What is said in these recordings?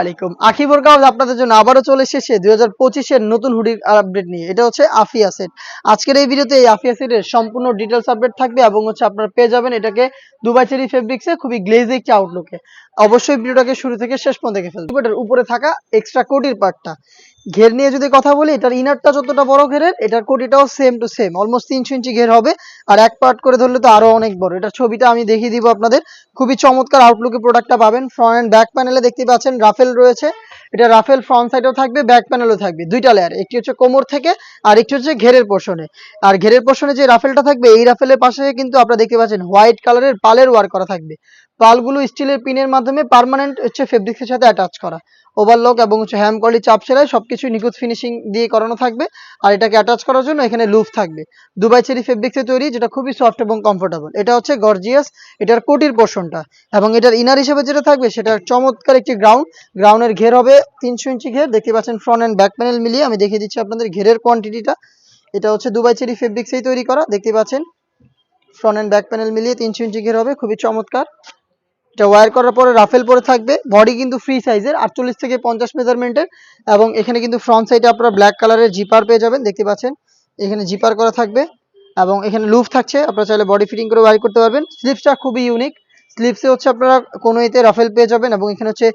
আলাইকুম। আপনাদের জন্য আবারও চলে দুই হাজার নতুন আপডেট নিয়ে। এটা হচ্ছে আজকের এই ভিডিওতে এই সম্পূর্ণ ডিটেলস আপডেট থাকবে এবং হচ্ছে আপনারা পেয়ে যাবেন এটাকে দুবাই চেরি ফেব্রিক্সে খুবই আউটলুকে অবশ্যই ভিডিওটাকে শুরু থেকে শেষ পর্যন্ত উপরে থাকা এক্সট্রা কোটির পার্টটা ঘের নিয়ে যদি কথা বলি, এটার ইনারটা যতটা বড় ঘেরের, এটার কোটিটাও সেম টু সেম অলমোস্ট তিনশো ইঞ্চি ঘের হবে। আর এক পার্ট করে ধরলে তো আরও অনেক বড়। এটার ছবিটা আমি দেখিয়ে দিব আপনাদের। খুবই চমৎকার আউটলুকে প্রোডাক্টটা পাবেন। ফ্রন্ট অ্যান্ড ব্যাক প্যানেলে দেখতে পাচ্ছেন রাফেল রয়েছে। এটা রাফেল ফ্রন্ট সাইডেও থাকবে ব্যাক প্যানেলও থাকবে। দুইটা লেয়ার একটি হচ্ছে কোমর থেকে, আর একটি হচ্ছে ঘেরের পোর্শনে আর ঘেরের পোর্শনে যে রাফেলটা থাকবে, এই রাফেলের পাশে কিন্তু আপনারা দেখতে পাচ্ছেন হোয়াইট কালারের পালের ওয়ার করা থাকবে। পালগুলো স্টিলের পিনের মাধ্যমে পার্মানেন্ট হচ্ছে ফেব্রিক্সের সাথে অ্যাটাচ করা। ওভারলক এবং হচ্ছে হ্যাম কোয়ালি চাপ সেলাই সবকিছু নিখুঁত ফিনিশিং দিয়ে করানো থাকবে। আর এটাকে অ্যাটাচ করার জন্য এখানে লুফ থাকবে। দুবাই চেরি ফেব্রিক্সে তৈরি, যেটা খুবই সফট এবং কমফোর্টেবল এটা হচ্ছে গর্জিয়াস এটার কোটির পোর্শনটা এবং এটার ইনার হিসেবে যেটা থাকবে, সেটা চমৎকার একটি গ্রাউন্ড গ্রাউন্ডের ঘের হবে তিনশো ইঞ্চি ঘের। দেখতে পাচ্ছেন ফ্রন্ট অ্যান্ড ব্যাক প্যানেল মিলিয়ে আমি দেখিয়ে দিচ্ছি আপনাদের ঘেরের কোয়ান্টিটিটা এটা হচ্ছে দুবাই চেরি ফেব্রিক্সেই তৈরি করা। দেখতে পাচ্ছেন? ফ্রন্ট অ্যান্ড ব্যাক প্যানেল মিলিয়ে তিনশো ইঞ্চি ঘের হবে। খুবই চমৎকার। এটা ওয়্যার করার পরে রাফেল পরে থাকবে। বডি কিন্তু ফ্রি সাইজের আটচল্লিশ থেকে পঞ্চাশ মেজারমেন্টের এবং এখানে কিন্তু ফ্রন্ট সাইডে আপনারা ব্ল্যাক কালারের জিপার পেয়ে যাবেন, দেখতে পাচ্ছেন? এখানে জিপার করা থাকবে এবং এখানে লুফ থাকছে, আপনারা চাইলে বডি ফিটিং করে ওয়ার করতে পারবেন। স্লিপসটা খুবই ইউনিক স্লিপসে হচ্ছে আপনারা কোনো এতে রাফেল পেয়ে যাবেন এবং এখানে হচ্ছে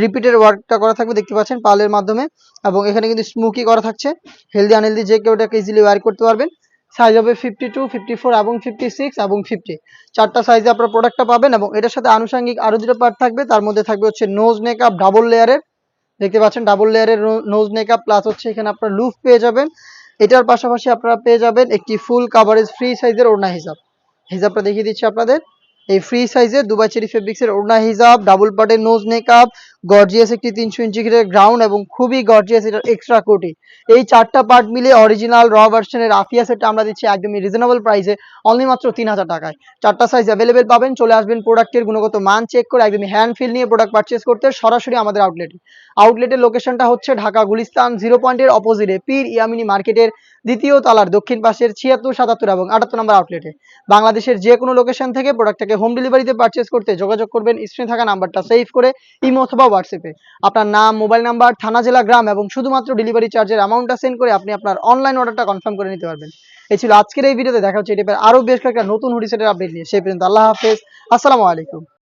রিপিটের ওয়ার্কটা করা থাকবে, দেখতে পাচ্ছেন? পালের মাধ্যমে এবং এখানে কিন্তু স্মুকি করা থাকছে। হেলদি আনহেলদি যে কেউ এটাকে ইজিলি ওয়ার করতে পারবেন। সাইজ হবে ফিফটি টু ফিফটি ফোর এবং ফিফটি সিক্স এবং ফিফটি চারটা সাইজে আপনার প্রোডাক্টটা পাবেন এবং এটার সাথে আনুষঙ্গিক আরও দুটো পার্ট থাকবে। তার মধ্যে থাকবে হচ্ছে নোজ মেকআপ ডাবল লেয়ারের দেখতে পাচ্ছেন ডাবল লেয়ারের নোজ মেকআপ প্লাস হচ্ছে এখানে আপনার লুফ পেয়ে যাবেন। এটার পাশাপাশি আপনারা পেয়ে যাবেন একটি ফুল কাভারেজ ফ্রি সাইজের ওড়না হিসাব হিসাবটা দেখিয়ে দিচ্ছি আপনাদের। এই ফ্রি সাইজের দুবাই চেরি ফেব্রিক্সের ওড়না হিসাব ডাবল পার্টের নোজ মেকআপ গর্জিয়াস একটি তিনশো ইঞ্চি ঘিরের গ্রাউন্ড এবং খুবই গর্জিয়াস এটার এক্সট্রা কোটি এই চারটা পার্ট মিলে অরিজিনাল র ভার্সনের আফিয়া সেটটা আমরা দিচ্ছি একদমই রিজনেবল প্রাইসে অনলি মাত্র তিন হাজার টাকায়। চারটা সাইজ অ্যাভেলেবেল পাবেন, চলে আসবেন প্রোডাক্টের গুণগত মান চেক করে একদমই হ্যান্ড ফিল নিয়ে প্রোডাক্ট পারচেস করতে সরাসরি আমাদের আউটলেটে আউটলেটের লোকেশনটা হচ্ছে ঢাকা, গুলিস্তান জিরো পয়েন্টের অপোজিটে পীর ইয়ামিনী মার্কেটের দ্বিতীয় তালার দক্ষিণ পাশের ছিয়াত্তর, সাতাত্তর এবং আটাত্তর নম্বর আউটলেটে বাংলাদেশের যে কোনো লোকেশন থেকে প্রোডাক্টটাকে হোম ডেলিভারিতে পারচেস করতে যোগাযোগ করবেন স্ক্রিনে থাকা নাম্বারটা সেভ করে ইমো অথবা হোয়াটসঅ্যাপে আপনার নাম মোবাইল নাম্বার থানা, জেলা, গ্রাম এবং শুধুমাত্র ডেলিভারি চার্জের অ্যামাউন্টটা সেন্ড করে আপনি আপনার অনলাইন অর্ডারটা কনফার্ম করে নিতে পারবেন। এই ছিল আজকের এই ভিডিওতে দেখা হচ্ছে এটি আরও বেশ কয়েকটা নতুন হুডি সেটের আপডেট নিয়ে। সেই পর্যন্ত আল্লাহ হাফেজ। আসসালামু আলাইকুম।